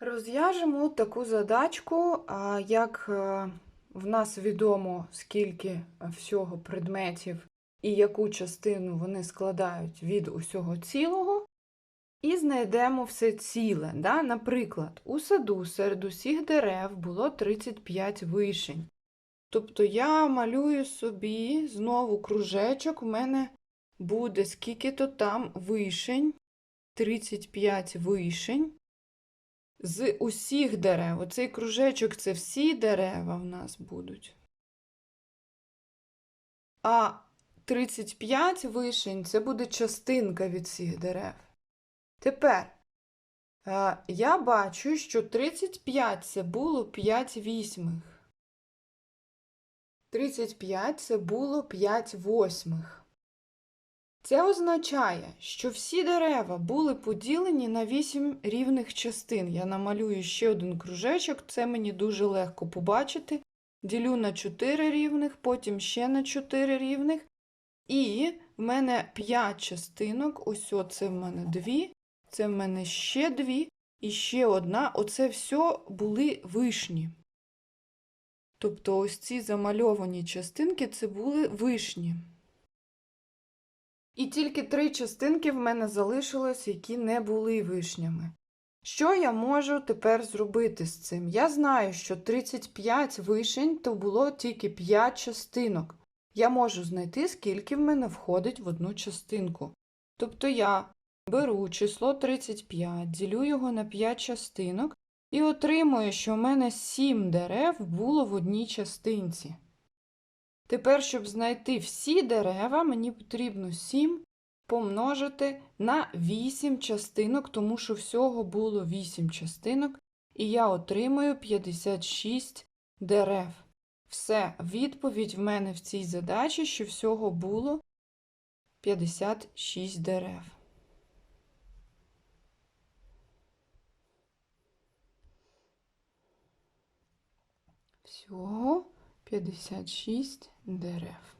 Розв'яжемо таку задачку, як е, в нас відомо, скільки всього предметів і яку частину вони складають від усього цілого, і знайдемо все ціле. Да? Наприклад, у саду серед усіх дерев було 35 вишень. Тобто я малюю собі знову кружечок, у мене буде скільки-то там вишень, 35 вишень. З усіх дерев. Оцей кружечок це всі дерева в нас будуть. А 35 вишень це буде частинка від всіх дерев. Тепер я бачу, що 35 це було 5 вісьмих. 35 це було 5 восьмих. Це означає, що всі дерева були поділені на 8 рівних частин. Я намалюю ще один кружечок, це мені дуже легко побачити. Ділю на 4 рівних, потім ще на 4 рівних. І в мене 5 частинок. Ось це в мене 2, це в мене ще 2 і ще одна. Оце все були вишні. Тобто ось ці замальовані частинки це були вишні. І тільки три частинки в мене залишилось, які не були вишнями. Що я можу тепер зробити з цим? Я знаю, що 35 вишень то було тільки 5 частинок. Я можу знайти, скільки в мене входить в одну частинку. Тобто я беру число 35, ділю його на 5 частинок і отримую, що в мене 7 дерев було в одній частинці. Тепер, щоб знайти всі дерева, мені потрібно 7 помножити на 8 частинок, тому що всього було 8 частинок, і я отримую 56 дерев. Все, відповідь в мене в цій задачі, що всього було 56 дерев. Всього 56 дерев.